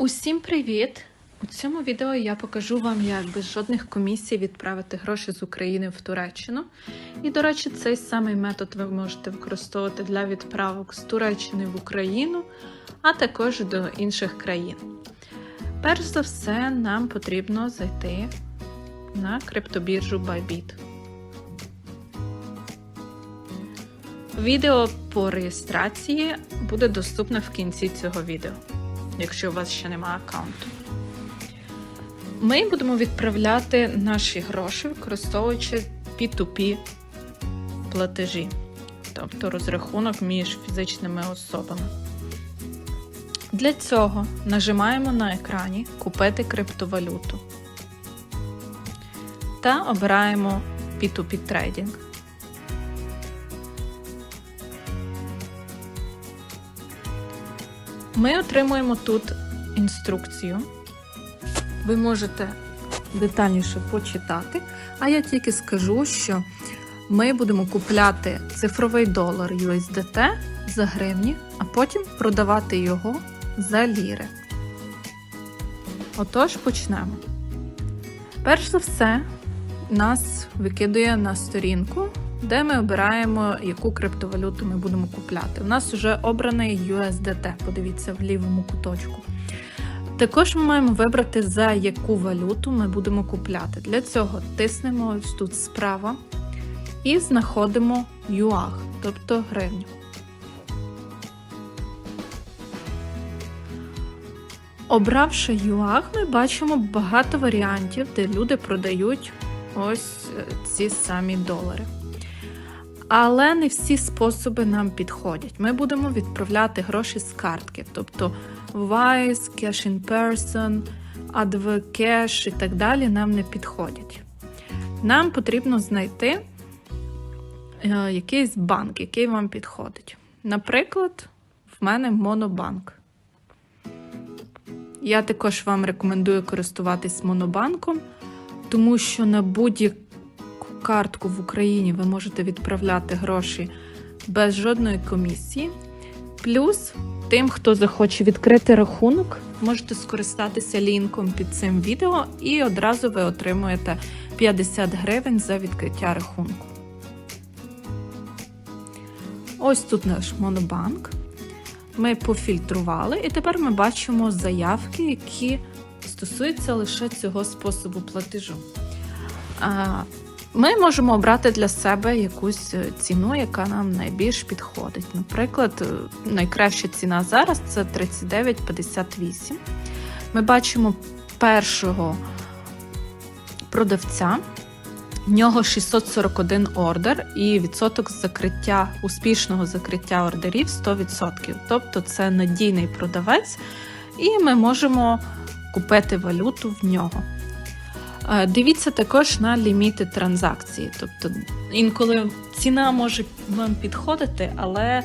Усім привіт! У цьому відео я покажу вам, як без жодних комісій відправити гроші з України в Туреччину. І, до речі, цей самий метод ви можете використовувати для відправок з Туреччини в Україну, а також до інших країн. Перш за все, нам потрібно зайти на криптобіржу Bybit. Відео по реєстрації буде доступне в кінці цього відео якщо у вас ще немає аккаунту. Ми будемо відправляти наші гроші, використовуючи P2P платежі, тобто розрахунок між фізичними особами. Для цього нажимаємо на екрані Купити криптовалюту та обираємо P2P трейдинг. Ми отримуємо тут інструкцію. Ви можете детальніше почитати, а я тільки скажу, що ми будемо купляти цифровий долар USDT за гривні, а потім продавати його за ліри. Отож, почнемо. Перш за все, нас викидує на сторінку, де ми обираємо, яку криптовалюту ми будемо купляти. У нас вже обраний USDT, подивіться в лівому куточку. Також ми маємо вибрати, за яку валюту ми будемо купляти. Для цього тиснемо ось тут справа і знаходимо юах, тобто гривню. Обравши юах, ми бачимо багато варіантів, де люди продають ось ці самі долари. Але не всі способи нам підходять. Ми будемо відправляти гроші з картки, тобто Wise, Cash in Person, AdvCash і так далі нам не підходять. Нам потрібно знайти е, якийсь банк, який вам підходить. Наприклад, в мене Монобанк. Я також вам рекомендую користуватись Монобанком, тому що на будь-яку картку в Україні ви можете відправляти гроші без жодної комісії. Плюс тим, хто захоче відкрити рахунок, можете скористатися лінком під цим відео, і одразу ви отримуєте 50 гривень за відкриття рахунку. Ось тут наш монобанк. Ми пофільтрували, і тепер ми бачимо заявки, які стосуються лише цього способу платежу. Ми можемо обрати для себе якусь ціну, яка нам найбільш підходить. Наприклад, найкраща ціна зараз це 39,58. Ми бачимо першого продавця. В нього 641 ордер і відсоток закриття, успішного закриття ордерів 100%. Тобто це надійний продавець, і ми можемо купити валюту в нього. Дивіться також на ліміти транзакції. Тобто інколи ціна може вам підходити, але е,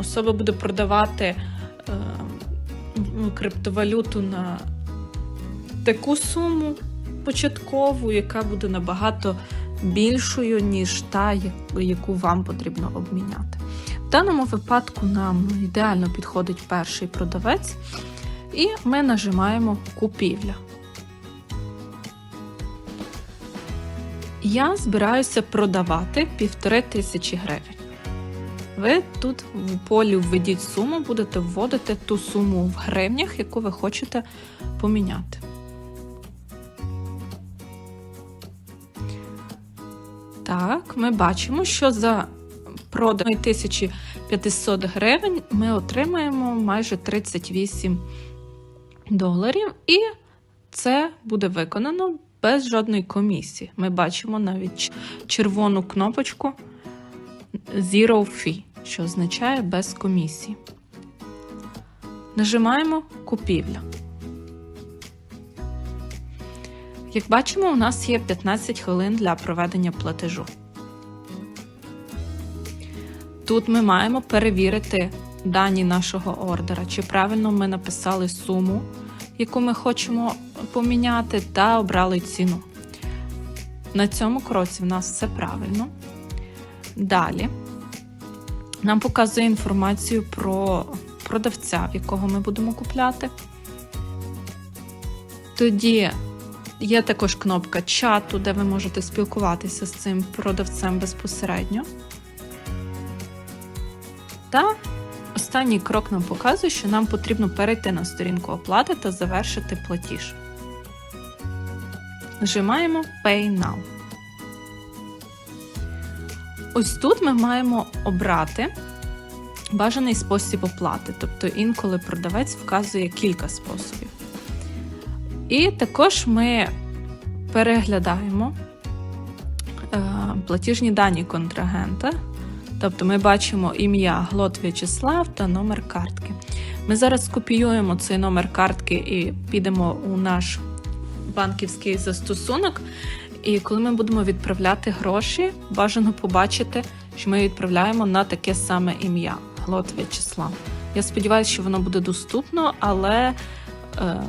особа буде продавати е, криптовалюту на таку суму початкову, яка буде набагато більшою, ніж та, яку вам потрібно обміняти. В даному випадку нам ідеально підходить перший продавець, і ми нажимаємо Купівля. Я збираюся продавати півтори тисячі гривень. Ви тут в полі введіть суму, будете вводити ту суму в гривнях, яку ви хочете поміняти. Так, ми бачимо, що за проданої 1500 гривень ми отримаємо майже 38 доларів, і це буде виконано без жодної комісії. Ми бачимо навіть червону кнопочку Zero Fee, що означає без комісії. Нажимаємо Купівля. Як бачимо, у нас є 15 хвилин для проведення платежу. Тут ми маємо перевірити дані нашого ордера, чи правильно ми написали суму, яку ми хочемо поміняти, та обрали ціну. На цьому кроці в нас все правильно. Далі нам показує інформацію про продавця, в якого ми будемо купляти. Тоді є також кнопка чату, де ви можете спілкуватися з цим продавцем безпосередньо. Та останній крок нам показує, що нам потрібно перейти на сторінку оплати та завершити платіж. Нажимаємо Pay Now. Ось тут ми маємо обрати бажаний спосіб оплати, тобто інколи продавець вказує кілька способів. І також ми переглядаємо е, платіжні дані контрагента. Тобто ми бачимо ім'я Глот В'ячеслав та номер картки. Ми зараз скопіюємо цей номер картки і підемо у наш банківський застосунок. І коли ми будемо відправляти гроші, бажано побачити, що ми відправляємо на таке саме ім'я Глот В'ячеслав. Я сподіваюся, що воно буде доступно, але е,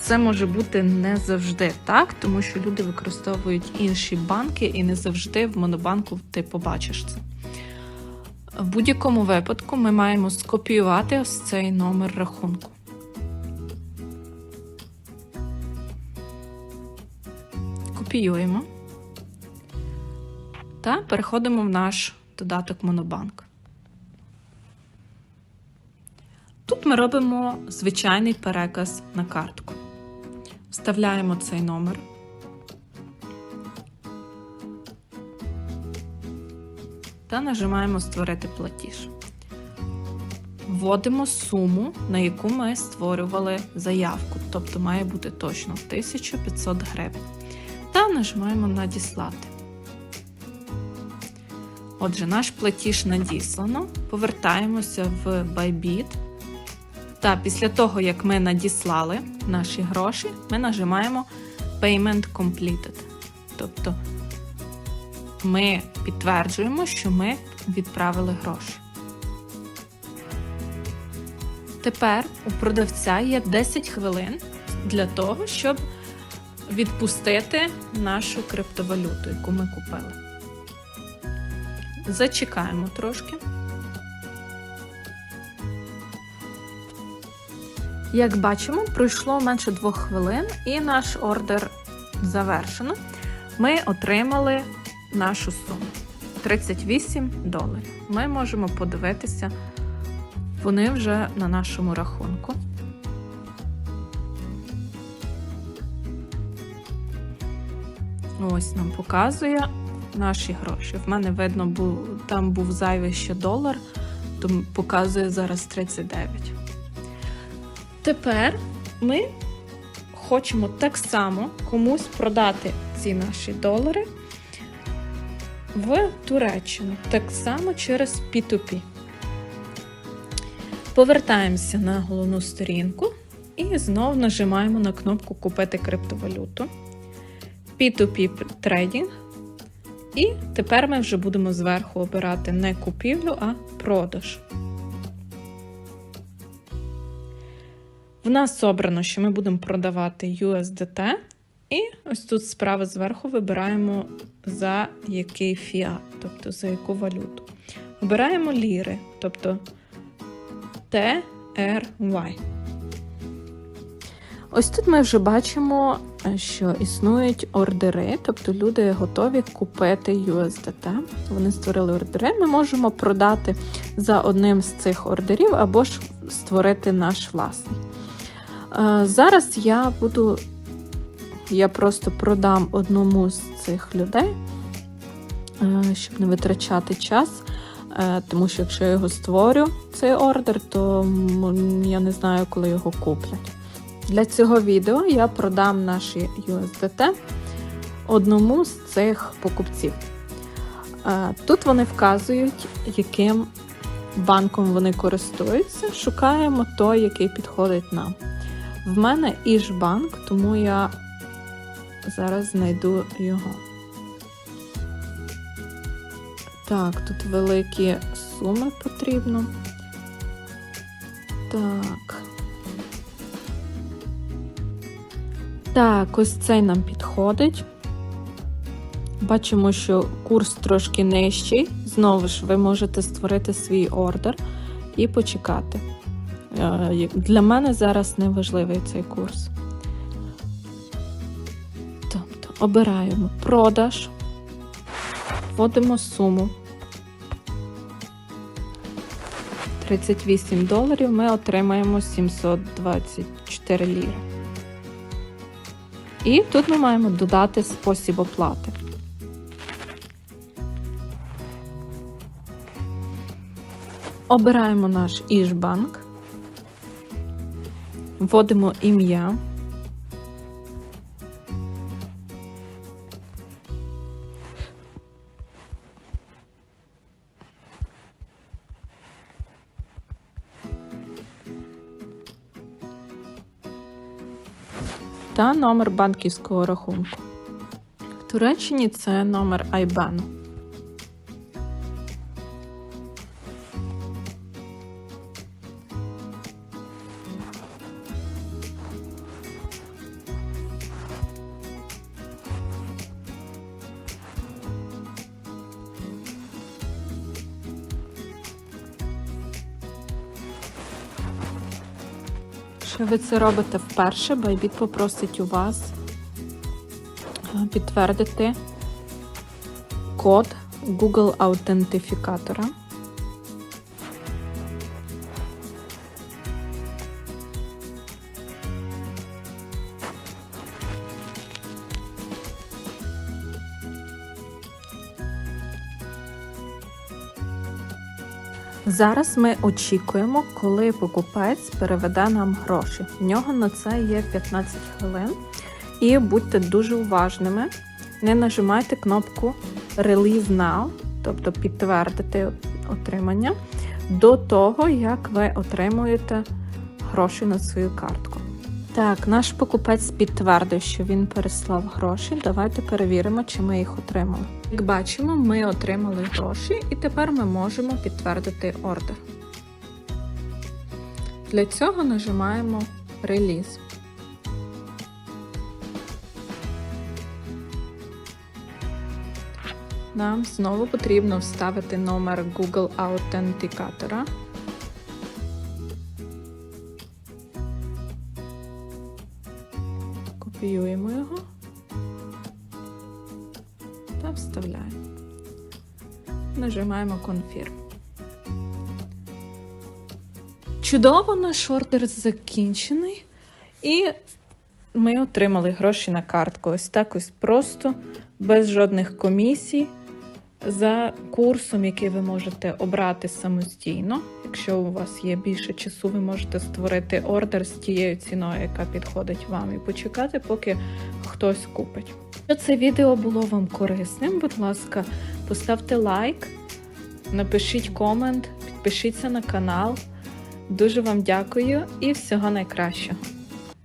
це може бути не завжди так, тому що люди використовують інші банки і не завжди в монобанку ти побачиш це. В будь-якому випадку ми маємо скопіювати ось цей номер рахунку. Копіюємо та переходимо в наш додаток Монобанк. Тут ми робимо звичайний переказ на картку. Вставляємо цей номер. Та нажимаємо Створити платіж. Вводимо суму, на яку ми створювали заявку, тобто має бути точно 1500 гривень. Нажимаємо Надіслати. Отже, наш платіж надіслано. Повертаємося в Bybit. Та після того, як ми надіслали наші гроші, ми нажимаємо Payment Completed. Тобто ми підтверджуємо, що ми відправили гроші. Тепер у продавця є 10 хвилин для того, щоб відпустити нашу криптовалюту, яку ми купили. Зачекаємо трошки. Як бачимо, пройшло менше двох хвилин, і наш ордер завершено. Ми отримали нашу суму 38 доларів. Ми можемо подивитися, вони вже на нашому рахунку. Ось нам показує наші гроші. В мене видно, був, там був зайвий ще долар, тому показує зараз 39. Тепер ми хочемо так само комусь продати ці наші долари в Туреччину, так само через P2P. Повертаємося на головну сторінку і знову нажимаємо на кнопку Купити криптовалюту. P2P трейдинг. І тепер ми вже будемо зверху обирати не купівлю, а продаж. В нас обрано, що ми будемо продавати USDT, і ось тут справа зверху вибираємо за який фіат, тобто за яку валюту. Вибираємо ліри, тобто TRY. Ось тут ми вже бачимо, що існують ордери, тобто люди готові купити USDT. Вони створили ордери. Ми можемо продати за одним з цих ордерів або ж створити наш власний. Е, Зараз я буду, я просто продам одному з цих людей, е, щоб не витрачати час. Е, Тому що якщо я його створю, цей ордер, то я не знаю, коли його куплять. Для цього відео я продам наші USDT одному з цих покупців. Е, Тут вони вказують, яким банком вони користуються. Шукаємо той, який підходить нам. В мене Іжбанк, тому я зараз знайду його. Так, тут великі суми потрібно. Так. Так, ось цей нам підходить. Бачимо, що курс трошки нижчий. Знову ж, ви можете створити свій ордер і почекати. Е, Для мене зараз не важливий цей курс. Тобто, Обираємо продаж, вводимо суму. 38 доларів ми отримаємо 724 ліри. І тут ми маємо додати спосіб оплати. Обираємо наш Ішбанк, вводимо ім'я. Та номер банківського рахунку. В Туреччині це номер IBAN. Якщо ви це робите вперше, Байбіт попросить у вас е, підтвердити код Google Зараз ми очікуємо, коли покупець переведе нам гроші. В нього на це є 15 хвилин. І будьте дуже уважними. Не нажимайте кнопку Release Now, тобто підтвердити отримання, до того, як ви отримуєте гроші на свою картку. Так, наш покупець підтвердив, що він переслав гроші. Давайте перевіримо, чи ми їх отримали. Як бачимо, ми отримали гроші, і тепер ми можемо підтвердити ордер. Для цього нажимаємо Реліз. Нам знову потрібно вставити номер Google аутентикатора. Копіюємо його та вставляємо. Нажимаємо Confirm. Чудово, наш ордер закінчений. І ми отримали гроші на картку. Ось так ось просто, без жодних комісій. За курсом, який ви можете обрати самостійно. Якщо у вас є більше часу, ви можете створити ордер з тією ціною, яка підходить вам, і почекати, поки хтось купить. Якщо це відео було вам корисним, будь ласка, поставте лайк, напишіть комент, підпишіться на канал. Дуже вам дякую і всього найкращого!